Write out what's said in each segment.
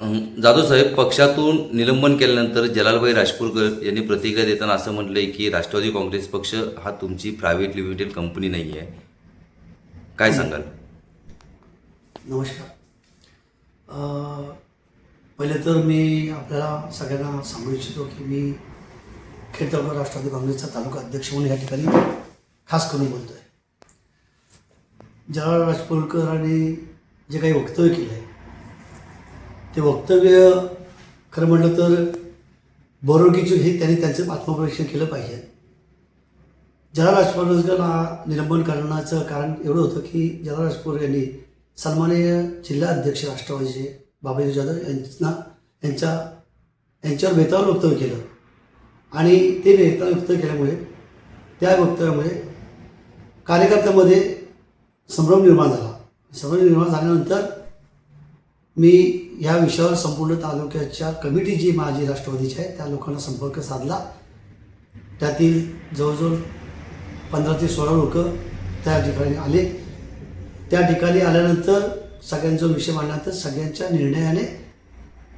जाधव साहेब पक्षातून निलंबन केल्यानंतर जलालभाई राजपूरकर यांनी प्रतिक्रिया देताना असं म्हटलंय की राष्ट्रवादी काँग्रेस पक्ष हा तुमची प्रायव्हेट लिमिटेड कंपनी नाही आहे काय सांगाल? नमस्कार. पहिले तर मी आपल्याला सगळ्यांना सांगू इच्छितो की मी खेड तालुका राष्ट्रवादी काँग्रेसचा तालुका अध्यक्ष म्हणून या ठिकाणी खास करून बोलतो आहे जलाल आणि जे काही वक्तव्य केलं आहे ते वक्तव्य खरं म्हटलं तर बरोगीची हे त्यांनी त्यांचं आत्मपरीक्षण केलं पाहिजे. जलाल राजपूरला निलंबन करण्याचं कारण एवढं होतं की जला राजपूर यांनी सन्माननीय जिल्हा अध्यक्ष राष्ट्रवादीचे बाबाजी जाधव यांना यांच्या यांच्यावर बेताल वक्तव्य केलं. आणि ते बेताळ वक्तव्य केल्यामुळे त्या वक्तव्यामुळे कार्यकर्त्यामध्ये संभ्रम निर्माण झाला. संभ्रम निर्माण झाल्यानंतर मी या विषयावर संपूर्ण तालुक्याच्या कमिटी जी माझी राष्ट्रवादीची आहे त्या लोकांना संपर्क साधला. त्यातील जवळजवळ पंधरा ते सोळा लोक त्या ठिकाणी आले. त्या ठिकाणी आल्यानंतर सगळ्यांचा विषय मांडल्यानंतर सगळ्यांच्या निर्णयाने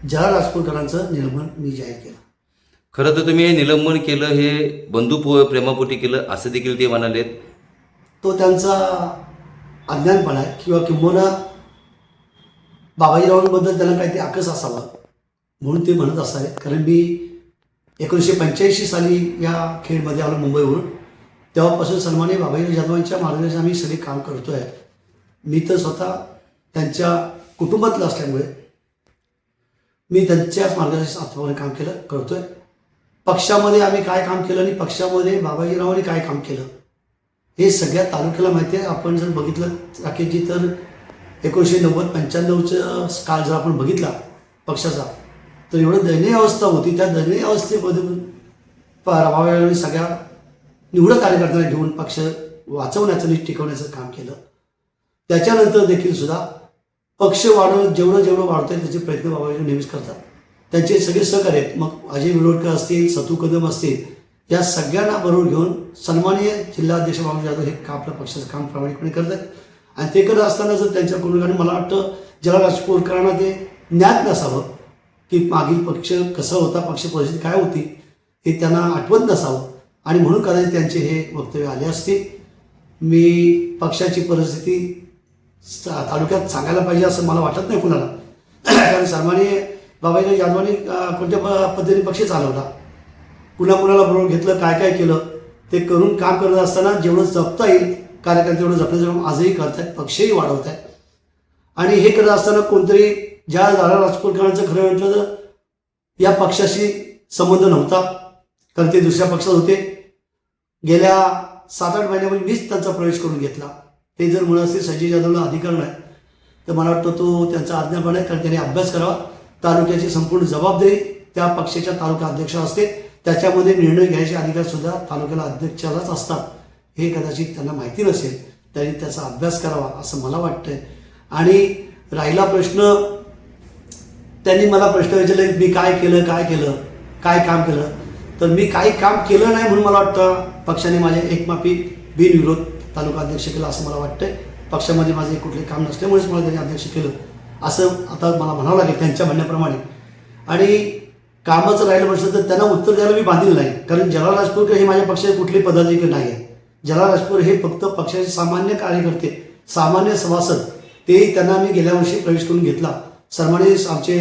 जरा राजपूरकरांचं निलंबन मी जाहीर केलं. खरं तर तुम्ही हे निलंबन केलं हे बंधू प्रेमापोटी केलं असं देखील ते म्हणालेत. तो त्यांचा अज्ञानपणा आहे किंवा किंबहुना बाबाजीरावांबद्दल काही काहीतरी आकस असावा म्हणून ते म्हणत असावेत कारण मी एकोणीसशे पंच्याऐंशी साली या खेळमध्ये आलो मुंबईवरून. तेव्हापासून सन्मान्य बाबाजी जाधवांच्या मार्गदर्शन आम्ही सगळे काम करतो आहे मी तर स्वतः त्यांच्या कुटुंबातलं असल्यामुळे मी त्यांच्याच मार्गदर्शनाप्रमाणे काम केलं करतोय. पक्षामध्ये आम्ही काय काम केलं आणि पक्षामध्ये बाबाजीरावांनी काय काम केलं हे सगळ्या तालुक्याला माहिती आहे. आपण जर बघितलं राकेशजी तर एकोणीसशे नव्वद पंच्याण्णवचं काळ जर आपण बघितला पक्षाचा तर एवढं दयनीय अवस्था होती. त्या दयनीय अवस्थेमध्ये बाबाजीरावांनी सगळ्या निवडक कार्यकर्त्यांना घेऊन पक्ष वाचवण्याचं आणि टिकवण्याचं काम केलं. त्याच्यानंतर देखील सुद्धा पक्ष वाढवून जेवढं जेवढं वाढतंय त्याचे प्रयत्न बाबाजी नेहमीच करतात. त्यांचे सगळे सहकार्य आहेत. मग अजय विरोडकर असतील सतू कदम असतील या सगळ्यांना बरोबर घेऊन सन्माननीय जिल्हाध्यक्ष बाबू जाधव हे काम आपल्या पक्षाचं काम प्रामाणिकपणे करत आहेत आणि ते करत असताना जर त्यांच्याकडून आणि मला वाटतं ज्याला राजपूरकरांना ते ज्ञात नसावं की मागील पक्ष कसा होता पक्ष परिस्थिती काय होती हे त्यांना आठवत नसावं. आणि म्हणून कदाचित त्यांचे हे वक्तव्य आले असतील मी पक्षाची परिस्थिती तालुक्यात सांगायला पाहिजे असं मला वाटत नाही कुणाला. कारण सर्वांनी बाबाईने यादवांनी कोणत्या प- पद्धतीने पक्ष चालवला? कुणा कुणाला बरोबर घेतलं काय काय केलं ते करून काम करत असताना जेवढं जपता येईल कार्यकर्ते तेवढं जपण्याचं काम आजही करतायत पक्षही वाढवत आहेत आणि हे करत असताना कोणतरी ज्या दादा राजपूरकरांचं खरं म्हटलं तर या पक्षाशी संबंध नव्हता. कारण ते दुसऱ्या पक्षात होते. गेल्या सात आठ महिन्यामध्ये मीच त्यांचा प्रवेश करून घेतला. ते जर म्हणत असतील संजय जाधवला अधिकार नाही तर मला वाटतं तो त्यांचा आज्ञापण आहे. कारण त्यांनी अभ्यास करावा. तालुक्याची संपूर्ण जबाबदारी त्या पक्षाच्या तालुका अध्यक्ष असते. त्याच्यामध्ये निर्णय घ्यायचे अधिकार सुद्धा तालुक्याला अध्यक्षालाच असतात. हे कदाचित त्यांना माहिती नसेल त्यांनी त्याचा अभ्यास करावा असं मला वाटतंय. आणि राहिला प्रश्न त्यांनी मला प्रश्न विचारले की मी काय केलं काय केलं काय काम केलं? तर मी काही काम केलं नाही म्हणून मला वाटतं पक्षाने माझ्या एकमाफी बिनविरोध तालुका अध्यक्ष केला असं मला वाटतंय. पक्षामध्ये माझे कुठले काम नसल्यामुळेच मला त्यांनी अध्यक्ष केलं असं आता मला म्हणावं लागेल त्यांच्या म्हणण्याप्रमाणे. आणि कामाचं राहिलं प्रश्न तर त्यांना उत्तर द्यायला मी बांधील नाही. कारण जलाल राजपूरकर हे माझ्या पक्षाचे कुठले पदाधिकारी नाही आहे जला राजपूर हे फक्त पक्षाचे सामान्य कार्यकर्ते सामान्य सभासद ते त्यांना मी गेल्या वर्षी प्रवेश करून घेतला. सर्वांनी आमचे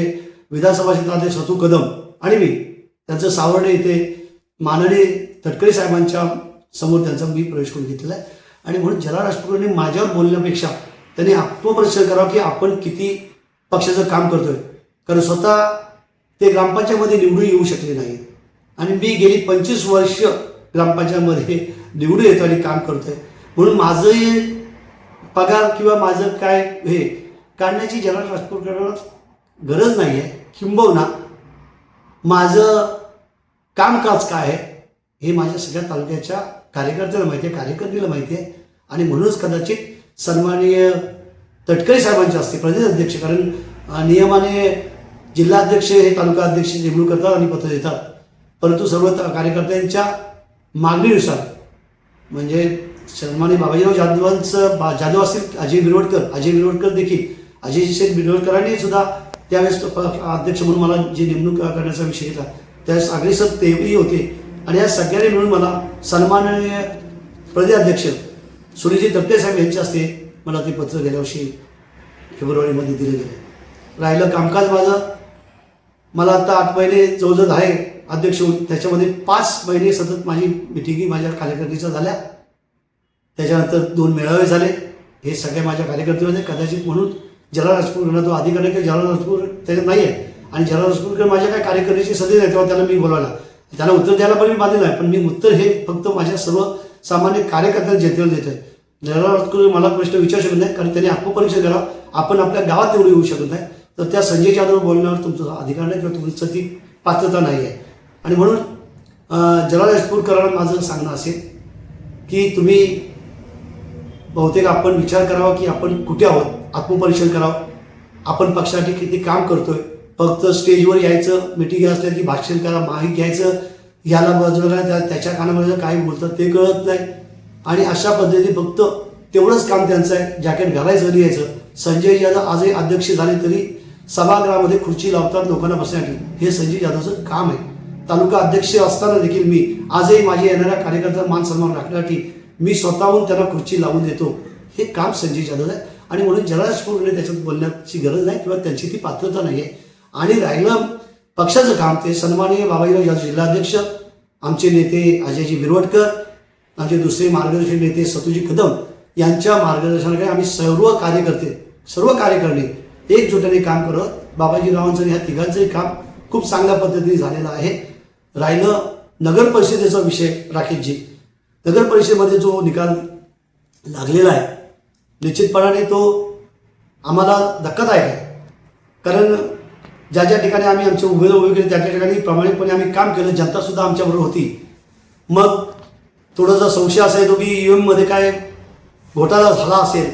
विधानसभा क्षेत्रातले रतू कदम आणि मी त्यांचं सावर्डे इथे माननीय तटकरे साहेबांच्या समोर त्यांचा मी प्रवेश करून घेतलेला आहे. आणि म्हणून जलाल राजपूरने माझ्यावर बोलण्यापेक्षा त्यांनी आत्मपरिचय करावा की आपण किती पक्षाचं काम करतोय. कारण स्वतः ते ग्रामपंचायतमध्ये निवडून येऊ शकले नाहीत. आणि मी गेली पंचवीस वर्ष ग्रामपंचायतमध्ये निवडून येतो आणि काम करतो आहे म्हणून माझं पगार किंवा माझं काय हे काढण्याची जनरल ट्रान्सपोर्टकडं गरज नाही आहे किंबहुना माझं कामकाज काय आहे हे माझ्या सगळ्या तालुक्याच्या कार्यकर्त्याला माहिती आहे कार्यकर्तीला माहिती आहे. आणि म्हणूनच कदाचित सन्माननीय तटकरे साहेबांचे असते प्रदेश अध्यक्ष कारण नियमाने जिल्हाध्यक्ष हे तालुका अध्यक्ष नेमणूक करतात आणि पत्र देतात. परंतु सर्व कार्यकर्त्यांच्या मागणीनुसार म्हणजे सन्मान्य बाबाजीराव जाधवांचं बा जाधव असतील अजय बिरोडकर अजय बिरोडकर देखील अजय शेठ बिरोडकरांनी सुद्धा त्यावेळेस अध्यक्ष म्हणून मला जी नेमणूक करण्याचा विषय घेतला त्यावेळेस अग्रेसर तेही होते. आणि या सगळ्यांनी मिळून मला सन्माननीय प्रदेशाध्यक्ष सुनीजी दत्ते साहेब यांच्या हस्ते मला ते पत्र गेल्या वर्षी फेब्रुवारीमध्ये दिलं गेलं. राहिलं कामकाज माझं. मला आता आठ महिने जवळजवळ आहे. अध्यक्ष होऊन त्याच्यामध्ये पाच महिने सतत माझी मिटिंगी माझ्या कार्यकर्तीच्या झाल्या. त्याच्यानंतर दोन मेळावे झाले. हे सगळे माझ्या कार्यकर्त्यामध्ये कदाचित म्हणून जला राजपूर तो अधिकारी की जला राजपूर त्याच्यात नाही आहे आणि जला राजपूरकर माझ्या काय कार्यकारिणीची सदस्य आहे तेव्हा त्याला मी बोलवला त्याला उत्तर द्यायला पण मी बांधलेलं आहे पण मी उत्तर हे फक्त माझ्या सर्व सामान्य कार्यकर्त्यांना जनतेला देत आहे जला राजपूर मला प्रश्न विचारू शकत नाही कारण त्यांनी आत्मपरीक्षण करा आपण आपल्या गावात एवढं येऊ शकत नाही. तर त्या संजय जाधव बोलण्यावर तुमचा अधिकार नाही किंवा तुमचं ती पात्रता नाही आहे आणि म्हणून जलाल यशपूरकरांना माझं सांगणं असेल की तुम्ही बहुतेक आपण विचार करावा की आपण कुठे आहोत? आत्मपरीक्षण करावं. आपण पक्षासाठी किती काम करतोय? फक्त स्टेजवर यायचं मिटिंग असल्या की भाषण करा माहिती घ्यायचं याला बाजूला त्या त्याच्या कानामध्ये काय बोलतात ते कळत नाही. आणि अशा पद्धतीने फक्त तेवढंच काम त्यांचं आहे जॅकेट घालायचं आणि यायचं संजय यादव आजही अध्यक्ष झाले तरी सभागृहामध्ये खुर्ची लावतात लोकांना बसण्यासाठी. हे संजय यादवचं काम आहे. तालुका अध्यक्ष असताना देखील मी आजही माझ्या येणाऱ्या कार्यकर्त्यांना मान सन्मान राखण्यासाठी मी स्वतःहून त्यांना खुर्ची लावून देतो. हे काम संजय जाधव आहे. आणि म्हणून जलराजपूरने त्याच्यात बोलण्याची गरज नाही किंवा त्यांची ती पात्रता नाही आहे आणि राहिलं पक्षाचं काम ते सन्माननीय बाबाजीराव यादव जिल्हाध्यक्ष आमचे नेते अजयजी बिरवटकर आमचे दुसरे मार्गदर्शक नेते सतुजी कदम यांच्या मार्गदर्शनाकडे आम्ही सर्व कार्यकर्ते सर्व कार्यकर्ते एकजुटाने काम करत बाबाजीरावांचं आणि ह्या तिघांचंही काम खूप चांगल्या पद्धतीने झालेलं आहे. राहिलं नगर परिषदेचा विषय राकेशजी. नगर परिषदेमध्ये जो निकाल लागलेला आहे निश्चितपणाने तो आम्हाला धक्कादायक आहे. कारण ज्या ज्या ठिकाणी आम्ही आमचे उभे उभे केले त्या त्या ठिकाणी प्रामाणिकपणे आम्ही काम केलं जनतासुद्धा आमच्याबरोबर होती. मग थोडासा संशय असा येतो की ई एममध्ये काय घोटाळा झाला असेल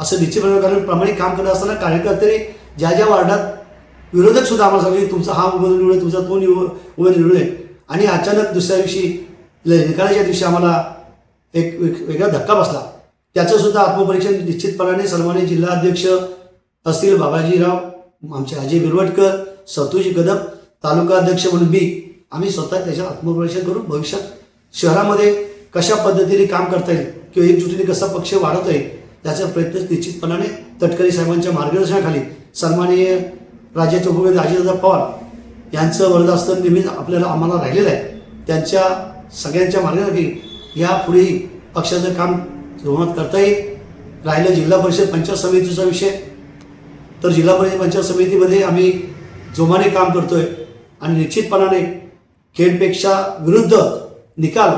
असं निश्चितपणे कारण प्रामाणिक काम करत असताना कार्यकर्ते ज्या ज्या वार्डात विरोधक सुद्धा आम्हाला सांगले तुमचा हा उमेदवार निवडून तुमचा तो निव उमेदवार निवडून आहे आणि अचानक दुसऱ्या दिवशी निकालाच्या दिवशी आम्हाला एक वेगळा धक्का बसला. त्याचं सुद्धा आत्मपरीक्षण निश्चितपणाने सन्मानित जिल्हाध्यक्ष असतील बाबाजीराव आमचे अजय बिरवटकर सतुजी कदम तालुका अध्यक्ष म्हणून मी आम्ही स्वतः त्याच्या आत्मपरीक्षण करून भविष्यात शहरामध्ये कशा पद्धतीने काम करता येईल किंवा एकजुटीने कसा पक्ष वाढवता येईल त्याचा प्रयत्न निश्चितपणाने तटकरी साहेबांच्या मार्गदर्शनाखाली सन्माननीय राज्याचे उपमुख्यमंत्री अजितदादा पवार यांचं वरदास्तं नेहमीच आपल्याला आम्हाला राहिलेलं आहे. त्यांच्या सगळ्यांच्या मार्गासाठी या पुढेही पक्षाचं काम जोमात करता येईल. राहिलं जिल्हा परिषद पंचायत समितीचा विषय. तर जिल्हा परिषद पंचायत समितीमध्ये आम्ही जोमाने काम करतोय आणि निश्चितपणाने खेळपेक्षा विरुद्ध निकाल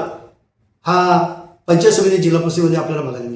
हा पंचायत समिती जिल्हा परिषदेमध्ये आपल्याला बघायला